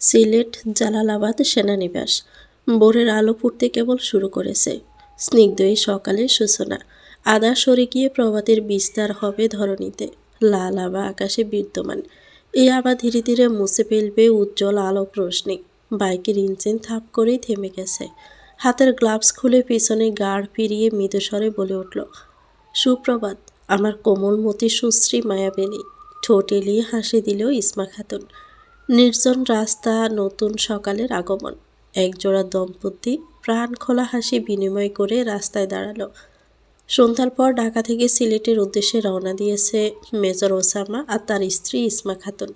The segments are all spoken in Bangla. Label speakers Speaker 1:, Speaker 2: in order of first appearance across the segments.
Speaker 1: সিলেট, জালালাবাদ সেনানিবাস। ভোরের আলো ফুটতে কেবল শুরু করেছে। স্নিগ্ধ এই সকালের সূচনা। আদা সরে গিয়ে প্রভাতের বিস্তার হবে ধরণীতে। লাল আবা আকাশে বিদ্যমান। এই আবা ধীরে ধীরে মুছে ফেলবে উজ্জ্বল আলোক রোশনি বাইকের ইঞ্জিন থাপ করেই থেমে গেছে। হাতের গ্লাভস খুলে পিছনে গাড় ফিরিয়ে মৃদুস্বরে বলে উঠল, সুপ্রভাত, আমার কোমলমতি সুশ্রী মায়াবেনী। ঠোঁট এলিয়ে হাসি দিল ইসমা খাতুন। নির্জন রাস্তা, নতুন সকালের আগমন। একজোড়া দম্পতি প্রাণ খোলা হাসি বিনিময় করে রাস্তায় দাঁড়াল। সন্ধ্যার পর ঢাকা থেকে সিলেটের উদ্দেশ্যে রওনা দিয়েছে মেজর ওসামা আর তার স্ত্রী ইসমা খাতুন।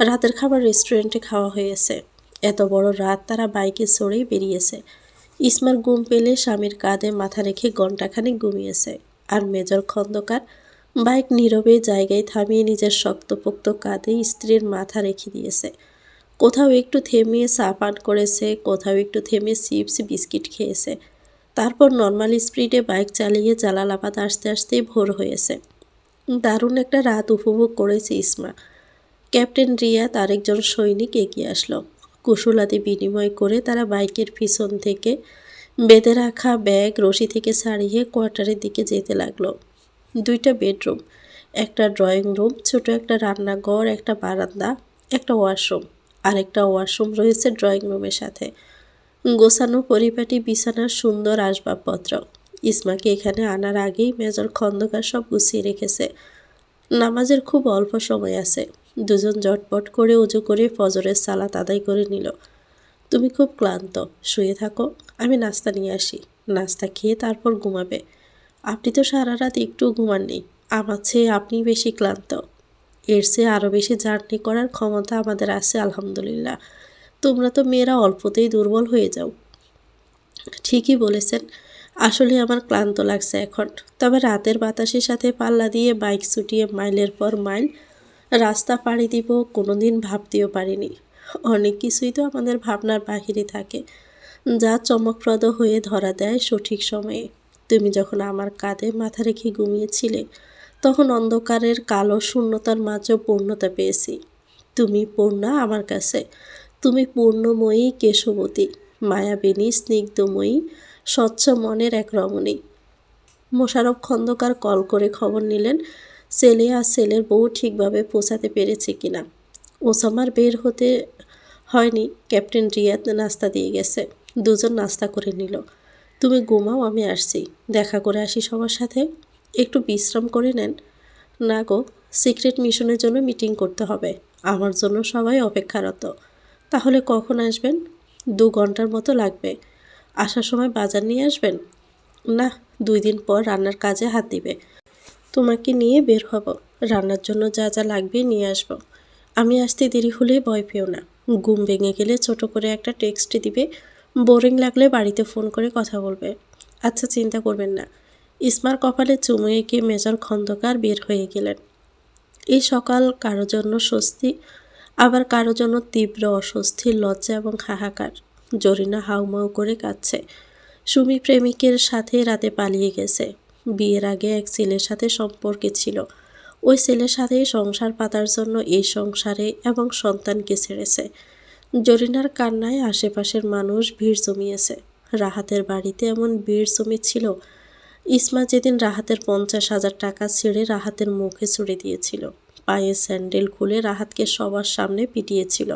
Speaker 1: রাতের খাবার রেস্টুরেন্টে খাওয়া হয়েছে। এত বড় রাত তারা বাইকে চড়েই বেরিয়েছে। ইসমার ঘুম পেলে স্বামীর কাঁধে মাথা রেখে ঘণ্টাখানেক ঘুমিয়েছে। আর মেজর খন্দকার বাইক নীরবে জায়গায় থামিয়ে নিজের শক্তপোক্ত কাঁধে স্ত্রীর মাথা রেখে দিয়েছে। কোথাও একটু থেমে চা পান করেছে, কোথাও একটু থেমে চিপস, বিস্কিট খেয়েছে। তারপর নর্মাল স্পিডে বাইক চালিয়ে জালালাবাদ আসতে আসতেই ভোর হয়েছে। দারুণ একটা রাত উপভোগ করেছে ইসমা। ক্যাপ্টেন রিয়াদ আরেকজন সৈনিক এগিয়ে আসলো। কুশলাদি বিনিময় করে তারা বাইকের পিছন থেকে বেঁধে রাখা ব্যাগ, রশি থেকে ছাড়িয়ে কোয়ার্টারের দিকে যেতে লাগল। দুইটা বেডরুম, একটা ড্রয়িং রুম, ছোট একটা রান্নাঘর, একটা বারান্দা, একটা ওয়াশরুম, আরেকটা ওয়াশরুম রয়েছে ড্রয়িং রুমের সাথে। গোছানো পরিপাটি বিছানার সুন্দর আসবাবপত্র। ইসমাকে এখানে আনার আগেই মেজর খন্দকার সব গুছিয়ে রেখেছে। নামাজের খুব অল্প সময় আছে। দুজন জটপট করে উজু করে ফজরের সালাত আদায় করে নিল। তুমি খুব ক্লান্ত, শুয়ে থাকো, আমি নাস্তা নিয়ে আসি। নাস্তা খেয়ে তারপর ঘুমাবে। আপনি তো সারা রাত একটু ঘুমাননি। আমার চেয়ে আপনি বেশি ক্লান্ত। এর চেয়ে আরও বেশি জার্নি করার ক্ষমতা আমাদের আছে, আলহামদুলিল্লাহ। তোমরা তো মেয়েরা অল্পতেই দুর্বল হয়ে যাও। ঠিকই বলেছেন। আসলে আমার ক্লান্ত লাগছে এখন। তবে রাতের বাতাসের সাথে পাল্লা দিয়ে বাইক ছুটিয়ে মাইলের পর মাইল রাস্তা পাড়ি দিব, কোনোদিন ভাবতেও পারিনি। অনেক কিছুই তো আমাদের ভাবনার বাহিরে থাকে, যা চমকপ্রদ হয়ে ধরা দেয় সঠিক সময়ে। তুমি যখন আমার কাঁধে মাথা রেখে ঘুমিয়েছিলে, তখন অন্ধকারের কালো শূন্যতার মাঝেও পূর্ণতা পেয়েছি। তুমি পূর্ণা আমার কাছে। তুমি পূর্ণময়ী কেশবতী, মায়াবিনী, স্নিগ্ধময়ী, স্বচ্ছ মনের এক রমণী। মোশারফ খন্দকার কল করে খবর নিলেন ছেলে আর ছেলের বউ ঠিকভাবে পৌঁছাতে পেরেছে কিনা। ওসামার বের হতে হয়নি, ক্যাপ্টেন রিয়াদ নাস্তা দিয়ে গেছে। দুজন নাস্তা করে নিল। তুমি ঘুমাও, আমি আসছি। দেখা করে আসি সবার সাথে। একটু বিশ্রাম করে নেন। না গো, সিক্রেট মিশনের জন্য মিটিং করতে হবে। আমার জন্য সবাই অপেক্ষারত। তাহলে কখন আসবেন? দু ঘণ্টার মতো লাগবে। আসার সময় বাজার নিয়ে আসবেন? না, দুই দিন পর রান্নার কাজে হাত দিবে। তোমাকে নিয়ে বের হব। রান্নার জন্য যা যা লাগবে নিয়ে আসব। আমি আসতে দেরি হলে ভয় পেও না। ঘুম ভেঙে গেলে ছোট করে একটা টেক্সট দিবে। বোরিং লাগলে বাড়িতে ফোন করে কথা বলবে। আচ্ছা চিন্তা করবেন না। ইসমার কপালে চুমু এঁকে মেজর খন্দকার বের হয়ে গেলেন। এই সকাল কারও জন্য স্বস্তি, আবার কারও জন্য তীব্র অস্বস্তি লজ্জা এবং হাহাকার। জরিনা হাউমাউ করে কাঁদছে। সুমি প্রেমিকের সাথে রাতে পালিয়ে গেছে। বিয়ের আগে এক ছেলের সাথে সম্পর্কে ছিল। ওই ছেলের সাথে সংসার পাতার জন্য এই সংসারে এবং সন্তানকে ছেড়েছে। জরিনার কান্নায় আশেপাশের মানুষ ভিড় জমিয়েছে। রাহাতের বাড়িতে এমন ভিড় জমেছিল, ইসমা যেদিন রাহাতের পঞ্চাশ হাজার টাকা ছেড়ে রাহাতের মুখে ছুড়ে দিয়েছিল। পায়ে স্যান্ডেল খুলে রাহাতকে সবার সামনে পিটিয়েছিল।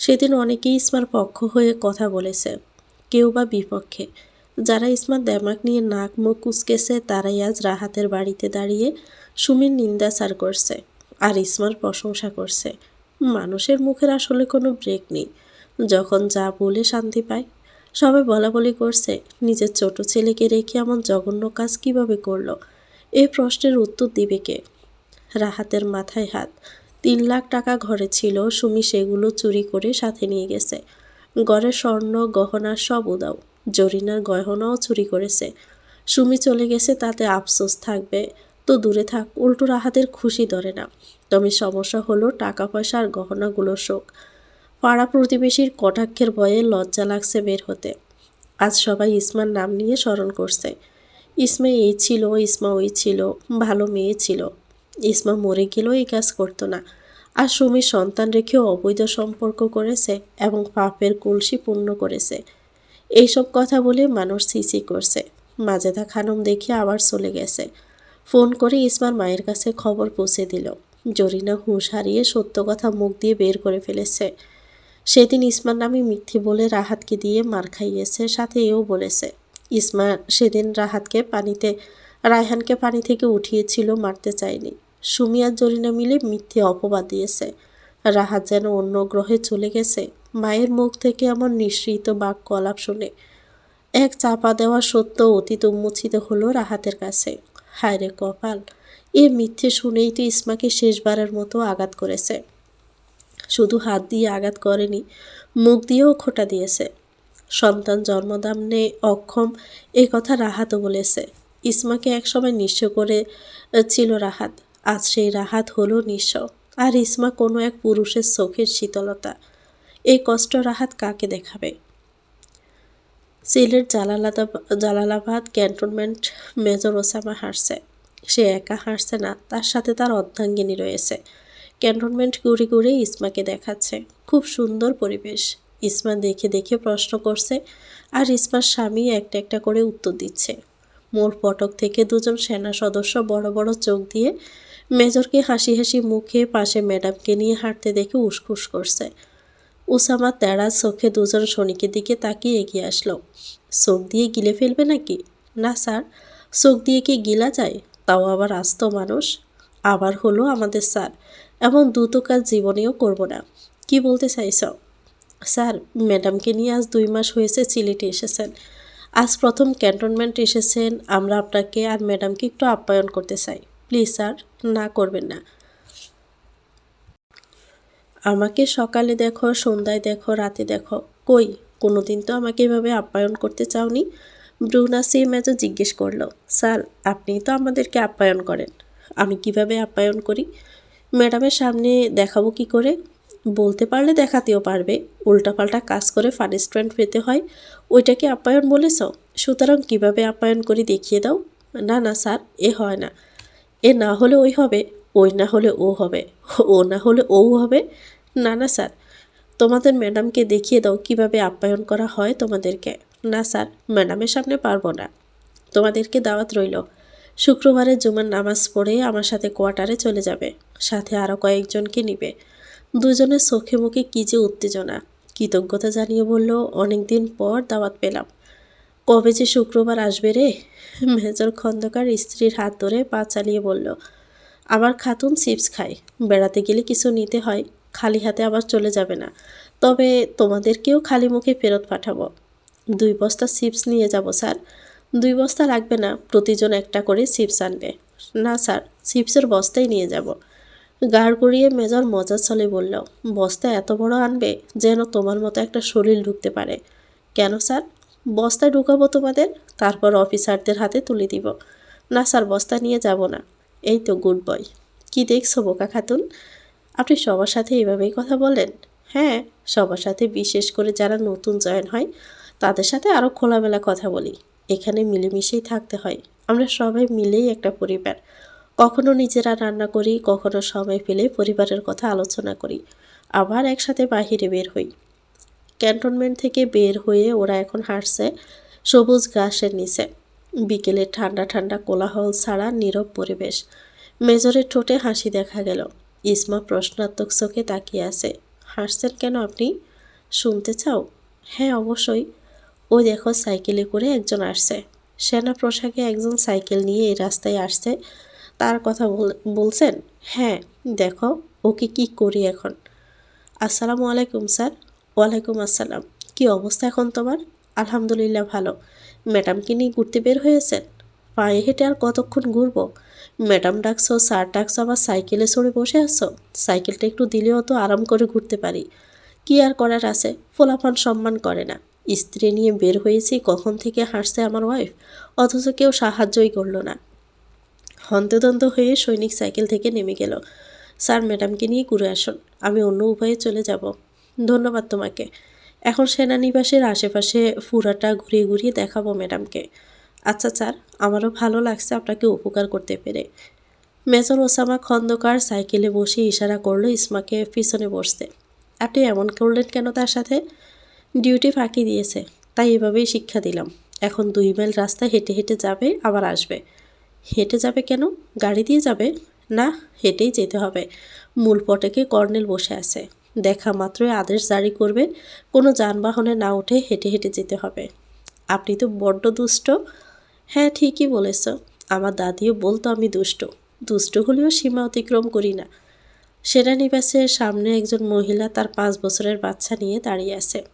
Speaker 1: সেদিন অনেকেই ইসমার পক্ষ হয়ে কথা বলেছে, কেউ বা বিপক্ষে। যারা ইসমার দেমাক নিয়ে নাক মুখ কুচকেছে, তারাই আজ রাহাতের বাড়িতে দাঁড়িয়ে সুমির নিন্দাচার করছে আর ইসমার প্রশংসা করছে। মানুষের মুখের আসলে কোনো ব্রেক নেই। যখন যা বলে শান্তি পায়। সবাই বলা বলি করছে, নিজের ছোট ছেলেকে রেখে এমন জঘন্য কাজ কীভাবে করল? এই প্রশ্নের উত্তর দিবে কে? রাহাতের মাথায় হাত। তিন লাখ টাকা ঘরে ছিল, সুমি সেগুলো চুরি করে সাথে নিয়ে গেছে। ঘরের স্বর্ণ, গহনা সব উদাও। জরিনার গহনাও চুরি করেছে। সুমি চলে গেছে, তাতে আফসোস থাকবে। তো দূরে থাক, উল্টো রাহাতের খুশি ধরে না। তবে সমস্যা হলো টাকা পয়সা আর গহনাগুলোর শোক। পাড়া প্রতিবেশীর কটাক্ষের ভয়ে লজ্জা লাগছে বের হতে। আজ সবাই ইসমার নাম নিয়ে স্মরণ করছে। ইসমে এই ছিল, ইসমা ওই ছিল, ভালো মেয়ে ছিল। ইসমা মরে গেলেও এই কাজ করতো না। আর সুমি সন্তান রেখেও অবৈধ সম্পর্ক করেছে এবং পাপের কলসি পূর্ণ করেছে। এইসব কথা বলে মানুষ সিসি করছে। মাজেদা খানম দেখে আবার চলে গেছে। ফোন করে ইসমার মায়ের কাছে খবর পৌঁছে দিল। জরিনা হুঁশ হারিয়ে সত্য কথা মুখ দিয়ে বের করে ফেলেছে। সেদিন ইসমার নামে মিথ্যে বলে রাহাতকে দিয়ে মার খাইয়েছে, সাথে এও বলেছে ইসমা সেদিন রাহাতকে পানিতে, রায়হানকে পানি থেকে উঠিয়েছিল, মারতে চায়নি। সুমি আর জরিনা মিলে মিথ্যে অপবাদ দিয়েছে। রাহাত যেন অন্য গ্রহে চলে গেছে। মায়ের মুখ থেকে এমন নিঃসৃত বাক্য আলাপ শুনে এক চাপা দেওয়া সত্য অতীত উন্মোচিত হলো রাহাতের কাছে। হায় রে কপাল। এ মিথ্যে শুনেই তো ইসমাকে শেষবারের মতো আঘাত করেছে। শুধু হাত দিয়ে আঘাত করেনি, মুখ দিয়েও খোটা দিয়েছে। সন্তান জন্মদানে অক্ষম এই কথা রাহাতও বলেছে। ইসমাকে একসময় নিঃস্ব করে ছিল রাহাত। আজ সেই রাহাত হলো নিঃস্ব। আর ইসমা কোনো এক পুরুষের চোখের শীতলতা। এই কষ্ট রাহাত কাকে দেখাবে? সিলেট জালালাদা জালালাবাদ ক্যান্টনমেন্ট মেজর ওসামা হাসছে সে একা হাসছে না, তার সাথে তার অর্ধাঙ্গিনী রয়েছে। ক্যান্টনমেন্ট ঘুরে ঘুরে ইসমাকে দেখাচ্ছে। খুব সুন্দর পরিবেশ। ইসমা দেখে দেখে প্রশ্ন করছে, আর ইসমার স্বামী একটা একটা করে উত্তর দিচ্ছে? মোর পটক থেকে দুজন সেনা সদস্য বড় বড় চোখ দিয়ে মেজরকে হাসি হাসি মুখে পাশে ম্যাডামকে নিয়ে হাঁটতে দেখে উসখুস করছে। উসামা তেড়া চোখে দুজন সৈনিকের দিকে তাকিয়ে এগিয়ে আসলো। চোখ দিয়ে গিলে ফেলবে নাকি? না, স্যার। চোখ দিয়ে কি গিলা যায়? তাও আবার আস্ত মানুষ? আবার হলো আমাদের স্যার। এমন দ্রুত কাজ জীবনেও করব না। কি বলতে চাইছ? স্যার, ম্যাডামকে নিয়ে আজ দুই মাস হয়েছে সিলেটে এসেছেন। আজ প্রথম ক্যান্টনমেন্ট এসেছেন। আমরা আপনাকে আর ম্যাডামকে একটু আপ্যায়ন করতে চাই। প্লিজ, স্যার, না করবেন না। আমাকে সকালে দেখো, সন্ধ্যায় দেখো, রাতে দেখো। কই? কোনোদিন তো আমাকে এভাবে আপ্যায়ন করতে চাওনি। ব্রুনা সি ম্যাচও জিজ্ঞেস করল, স্যার আপনি তো আমাদেরকে আপ্যায়ন করেন। আমি কীভাবে আপ্যায়ন করি? ম্যাডামের সামনে দেখাবো কি করে? বলতে পারলে দেখাতেও পারবে। উল্টাপাল্টা কাজ করে পানিশমেন্ট পেতে হয়। ওইটাকে আপ্যায়ন বলেছ? সুতরাং কীভাবে আপ্যায়ন করি দেখিয়ে দাও। না না, স্যার, এ হয় না। এ না হলে ওই হবে। ওই না হলে ও হবে। ও না হলে ও হবে? না না, স্যার। তোমাদের ম্যাডামকে দেখিয়ে দাও কীভাবে আপ্যায়ন করা হয় তোমাদেরকে। না, স্যার, ম্যাডামের সামনে পারব না। তোমাদেরকে দাওয়াত রইল। শুক্রবারে জুমার নামাজ পড়ে আমার সাথে কোয়ার্টারে চলে যাবে। সাথে আরও কয়েকজনকে নিবে। দুজনের চোখে মুখে কী যে উত্তেজনা। কৃতজ্ঞতা জানিয়ে বলল অনেক দিন পর দাওয়াত পেলাম। কবে যে শুক্রবার আসবে রে? মেজর খন্দকার স্ত্রীর হাত ধরে পা চালিয়ে বলল আমার খাতুন চিপস খায়। বেড়াতে গেলে কিছু নিতে হয়, খালি হাতে আবার চলে যাবে না। তবে তোমাদেরকেও খালি মুখে ফেরত পাঠাবো। দুই বস্তা চিপস নিয়ে যাব, স্যার। দুই বস্তা লাগবে না, প্রতিজন একটা করে চিপস আনবে। না, স্যার, চিপসের বস্তাই নিয়ে যাব। গাড় গড়িয়ে মেজর মজার ছলে বলল, বস্তা এত বড় আনবে যেন তোমার মতো একটা শরীর ঢুকতে পারে। কেন, স্যার? বস্তায় ঢুকাবো তোমাদের, তারপর অফিসারদের হাতে তুলে দিব। না, স্যার, বস্তা নিয়ে যাব না। এই তো গুড বয়। কি দেখছ, বোকা খাতুন? আপনি সবার সাথে এভাবেই কথা বলেন? হ্যাঁ সবার সাথে বিশেষ করে যারা নতুন জয়েন হয়, তাদের সাথে আরও খোলামেলা কথা বলি। এখানে মিলেমিশেই থাকতে হয়। আমরা সবাই মিলেই একটা পরিবার। কখনো নিজেরা রান্না করি, কখনো সময় পেলে পরিবারের কথা আলোচনা করি। আবার একসাথে বাহিরে বের হই। ক্যান্টনমেন্ট থেকে বের হয়ে ওরা এখন হাঁটছে সবুজ ঘাসের নিচে। বিকেলে ঠান্ডা ঠান্ডা কোলাহল ছাড়া নীরব পরিবেশ। মেজরের ঠোঁটে হাসি দেখা গেল। ইসমা প্রশ্নাত্মক চোখে তাকিয়ে আছে। হাসছেন কেন আপনি? শুনতে চাও? হ্যাঁ অবশ্যই। ওই দেখো সাইকেলে করে একজন আসছে। সেনা পোশাকে একজন সাইকেল নিয়ে এই রাস্তায় আসছে। তার কথা বল- বলছেন? হ্যাঁ দেখো, ওকে কি করি এখন? আসসালামু আলাইকুম, স্যার। ওয়ালাইকুম আসসালাম। কি অবস্থা এখন তোমার? আলহামদুলিল্লাহ ভালো। ম্যাডামকে নিয়ে ঘুরতে বের হয়েছেন? পায়ে হেঁটে আর কতক্ষণ ঘুরবো? ম্যাডাম ডাকছো, স্যার ডাকছো, আবার সাইকেলে চড়ে বসে আছো? সাইকেলটা একটু দিলেও তো আরাম করে ঘুরতে পারি। কি আর করার আছে? ফোলাফান সম্মান করে না। স্ত্রী নিয়ে বের হয়েছি, কখন থেকে হাসছে আমার ওয়াইফ অথচ কেউ সাহায্যই করল না। হন্তদন্ত হয়ে সৈনিক সাইকেল থেকে নেমে গেল। স্যার, ম্যাডামকে নিয়ে ঘুরে আসুন। আমি অন্য উপায়ে চলে যাব। ধন্যবাদ তোমাকে। এখন সেনানিবাসের আশেপাশে ফুরাটা ঘুরিয়ে ঘুরিয়ে দেখাবো ম্যাডামকে। আচ্ছা স্যার, আমারও ভালো লাগছে আপনাকে উপকার করতে পেরে। মেজর ওসামা খন্দকার সাইকেলে বসে ইশারা করল ইসমাকে পিছনে বসতে। আপনি এমন করলেন কেন তার সাথে? ডিউটি ফাঁকি দিয়েছে, তাই এভাবেই শিক্ষা দিলাম। এখন দুই মাইল রাস্তা হেঁটে হেঁটে যাবে, আবার আসবে। হেঁটে যাবে কেন? গাড়ি দিয়ে যাবে? না, হেঁটেই যেতে হবে। মূল পটেকে কর্নেল বসে আছে। দেখা মাত্রই আদেশ জারি করবে, কোনো যানবাহনে না উঠে হেঁটে হেঁটে যেতে হবে। আপনি তো বড্ড দুষ্ট। হ্যাঁ ঠিকই বলেছ। আমার দাদিও বলতো আমি দুষ্ট। দুষ্ট হলেও সীমা অতিক্রম করি না। সেনানিবাসের সামনে একজন মহিলা তার পাঁচ বছরের বাচ্চা নিয়ে দাঁড়িয়ে আছে।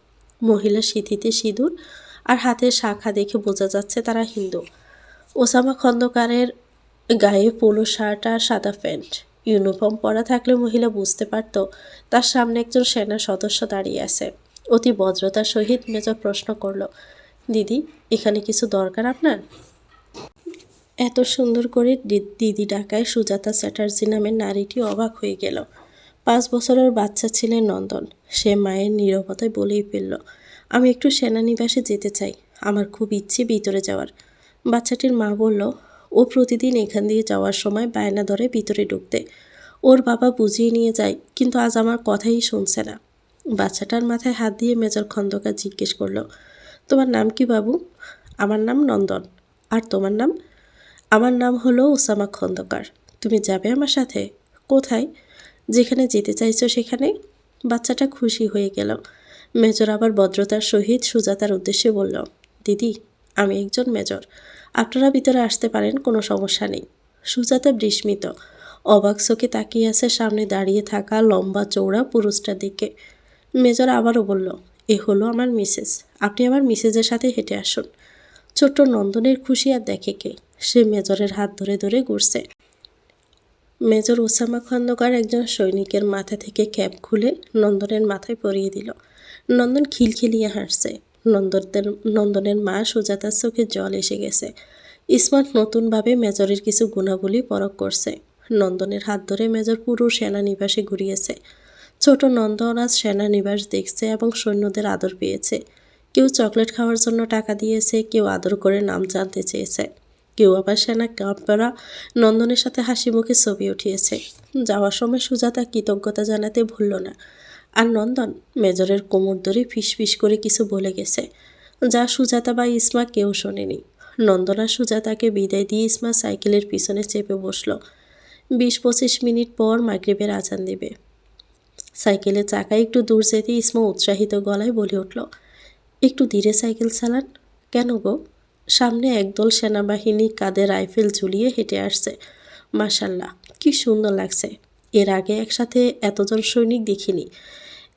Speaker 1: মহিলা সিঁথিতে সিঁদুর আর হাতের শাখা দেখে বোঝা যাচ্ছে তারা হিন্দু। ওসামা খন্দকারের গায়ে পোলো শার্ট আর সাদা প্যান্ট। ইউনিফর্ম পরা থাকলে মহিলা বুঝতে পারত তার সামনে একজন সেনা সদস্য দাঁড়িয়ে আছে। অতি ভদ্রতার সহিত মেজর প্রশ্ন করল, দিদি, এখানে কিছু দরকার আপনার? এত সুন্দর করে দিদি ডাকায় সুজাতা চ্যাটার্জি নামের নারীটি অবাক হয়ে গেল। পাঁচ বছরের বাচ্চা ছিলেন নন্দন। সে মায়ের নীরবতায় বলেই ফেলল, আমি একটু সেনানিবাসে যেতে চাই। আমার খুব ইচ্ছে ভিতরে যাওয়ার। বাচ্চাটির মা বলল ও প্রতিদিন এখান দিয়ে যাওয়ার সময় বায়না ধরে ভিতরে ঢুকতে। ওর বাবা বুঝিয়ে নিয়ে যায়, কিন্তু আজ আমার কথাই শুনছে না। বাচ্চাটার মাথায় হাত দিয়ে মেজর খন্দকার জিজ্ঞেস করল, তোমার নাম কি বাবু? আমার নাম নন্দন। আর তোমার নাম? আমার নাম হলো ওসামা খন্দকার। তুমি যাবে আমার সাথে? কোথায়? যেখানে যেতে চাইছো সেখানে। বাচ্চাটা খুশি হয়ে গেল। মেজর আবার ভদ্রতার সহিত সুজাতার উদ্দেশ্যে বলল, দিদি, আমি একজন মেজর। আপনারা ভিতরে আসতে পারেন, কোনো সমস্যা নেই। সুজাতা বিস্মিত। অবাক চোখে তাকিয়ে আছে সামনে দাঁড়িয়ে থাকা লম্বা চৌড়া পুরুষটার দিকে। মেজর আবারও বলল, এ হলো আমার মিসেস। আপনি আমার মিসেজের সাথে হেঁটে আসুন। ছোট্ট নন্দনের খুশি আর দেখে কে? সে মেজরের হাত ধরে ধরে ঘুরছে। মেজর ওসামা খন্দকার একজন সৈনিকের মাথা থেকে ক্যাপ খুলে নন্দনের মাথায় পরিয়ে দিল। নন্দন খিলখিলিয়ে হাসছে। নন্দনের নন্দনের মা সুজাতার চোখে জল এসে গেছে। ইসমাত নতুনভাবে মেজরের কিছু গুণাবলী পরখ করছে। নন্দনের হাত ধরে মেজর পুরো সেনানিবাসে ঘুরিয়েছে। ছোট নন্দন আজ সেনানিবাস দেখছে এবং সৈন্যদের আদর পেয়েছে। কেউ চকলেট খাওয়ার জন্য টাকা দিয়েছে, কেউ আদর করে নাম জানতে চেয়েছে। কেউ আবার সেনা ক্যাম্পরা নন্দনের সাথে হাসি মুখে ছবি উঠিয়েছে। যাওয়ার সময় সুজাতা কৃতজ্ঞতা জানাতে ভুলল না। আর নন্দন মেজরের কোমর ধরে ফিসফিস করে কিছু বলে গেছে, যা সুজাতা বা ইসমা কেউ শোনেনি। নন্দন সুজাতাকে বিদায় দিয়ে ইসমা সাইকেলের পিছনে চেপে বসল। বিশ পঁচিশ মিনিট পর মাগরিবের আজান দেবে। সাইকেলের চাকায় একটু দূর যেতে ইসমা উৎসাহিত গলায় বলে উঠল, একটু ধীরে সাইকেল চালান। কেন গো? সামনে একদল সেনাবাহিনী কাঁধে রাইফেল ঝুলিয়ে হেঁটে আসছে। মাশাল্লাহ, কি সুন্দর লাগছে। এর আগে একসাথে এতজন সৈনিক দেখিনি।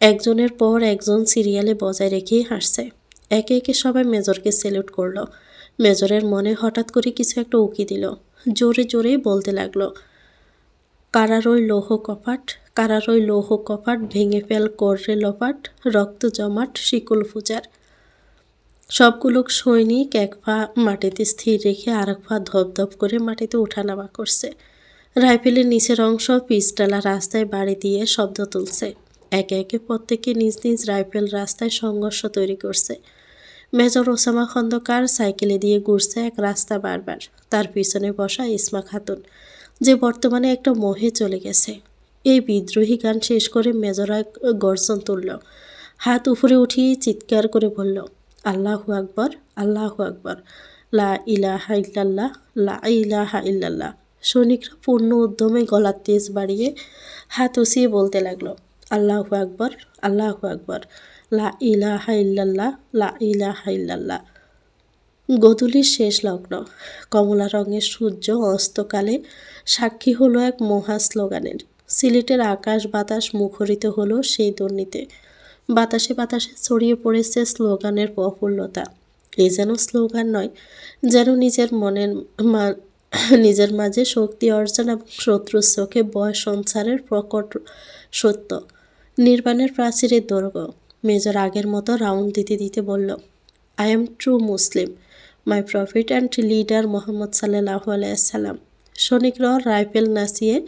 Speaker 1: একজনের পর একজন সিরিয়ালে বজায় রেখেই হাসছে। একে একে সবাই মেজরকে সেলুট করল। মেজরের মনে হঠাৎ করে কিছু একটা উকি দিল। জোরে জোরেই বলতে লাগল কারারই লৌহ কপাট কারারই লৌহ কপাট ভেঙে ফেল কররে লপাট, রক্ত জমাট শিকুল ফুজার। সবগুলো সৈনিক এক পা মাটিতে স্থির রেখে আর এক পা ধপধপ করে মাটিতে ওঠানামা করছে। রাইফেলের নিচের অংশ পিচডালা রাস্তায় বাড়ি দিয়ে শব্দ তুলছে। একে একে প্রত্যেকে নিজ নিজ রাইফেল রাস্তায় সংঘর্ষ তৈরি করছে। মেজর ওসামা খন্দকার সাইকেলে দিয়ে ঘুরছে এক রাস্তা বারবার। তার পিছনে বসা ইসমা খাতুন, যে বর্তমানে একটা মোহে চলে গেছে। এই বিদ্রোহী গান শেষ করে মেজরা গর্জন তুলল। হাত উপরে উঠিয়ে চিৎকার করে বলল, আল্লাহু আকবর আল্লাহু আকবর। লা ইলাহা ইল্লাল্লাহ, লা ইলাহা ইল্লাল্লাহ। সৈনিকরা পূর্ণ উদ্যমে গলার তেজ বাড়িয়ে হাত উসিয়ে বলতে লাগল আল্লাহু আকবর আল্লাহু আকবর। লা ইলাহা ইল্লাল্লাহ, লা ইলাহা ইল্লাল্লাহ। গধূলির শেষ লগ্ন। কমলা রঙের সূর্য অস্তকালে সাক্ষী হলো এক মহা স্লোগানের সিলেটের আকাশ বাতাস মুখরিত হলো সেই দুর্নীতে। বাতাসে বাতাসে ছড়িয়ে পড়েছে স্লোগানের প্রফুল্লতা। এ যেন স্লোগান নয়, যেন নিজের মনের নিজের মাঝে শক্তি অর্জন এবং শত্রুর চোখে বয় সঞ্চারের প্রকট সত্য। নির্বাণের প্রাচীরের দৈর্ঘ্য মেজর আগের মতো রাউন্ড দিতে দিতে বলল I am true Muslim my prophet and leader Mohammad সাল্লাহ আলাইসাল্লাম সৈনিকরা রাইফেল নাচিয়ে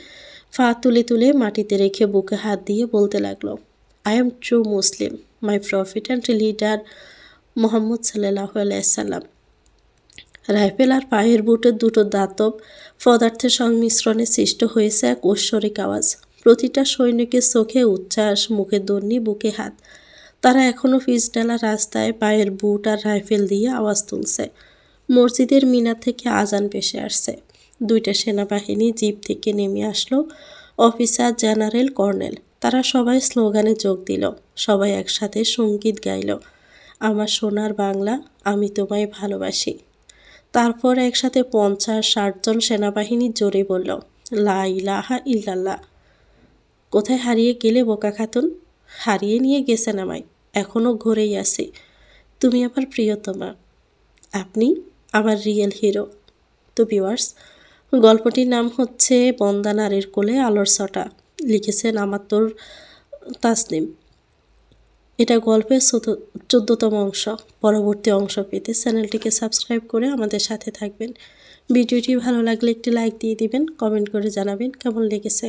Speaker 1: পা তুলে তুলে মাটিতে রেখে বুকে হাত দিয়ে বলতে লাগল I am true Muslim my prophet and leader Mohammad সাল্লাহ আলাইসাল্লাম রাইফেল আর পায়ের বুটের দুটো দাতব পদার্থের সংমিশ্রণে সৃষ্ট হয়েছে এক ঐশ্বরিক আওয়াজ। প্রতিটা সৈনিকের চোখে উচ্ছ্বাস, মুখে দন্নি বুকে হাত। তারা এখনও পিচডালা রাস্তায় পায়ের বুট আর রাইফেল দিয়ে আওয়াজ তুলছে। মসজিদের মিনার থেকে আজান পেশে আসছে। দুইটা সেনাবাহিনী জিপ থেকে নেমে আসলো। Officer general colonel. তারা সবাই স্লোগানে যোগ দিল। সবাই একসাথে সংগীত গাইল। আমার সোনার বাংলা, আমি তোমায় ভালোবাসি। তারপর একসাথে পঞ্চাশ ষাটজন সেনাবাহিনী জোরে বলল, লা ইল্লাল্লাহ। কোথায় হারিয়ে গেলে বোকা খাতুন? হারিয়ে নিয়ে গেছেন আমায় এখনও ঘরেই আছি। তুমি আমার প্রিয়তমা। আপনি আমার রিয়েল হিরো। তো ভিউয়ার্স, গল্পটির নাম হচ্ছে বন্দা নারীর কোলে আলোর ছটা। লিখেছেন আমার তোর তাসনিম। এটা গল্পের চোদ্দতম অংশ। পরবর্তী অংশ পেতে চ্যানেলটিকে সাবস্ক্রাইব করে আমাদের সাথে থাকবেন। ভিডিওটি ভালো লাগলে একটি লাইক দিয়ে দিবেন, কমেন্ট করে জানাবেন কেমন লেগেছে।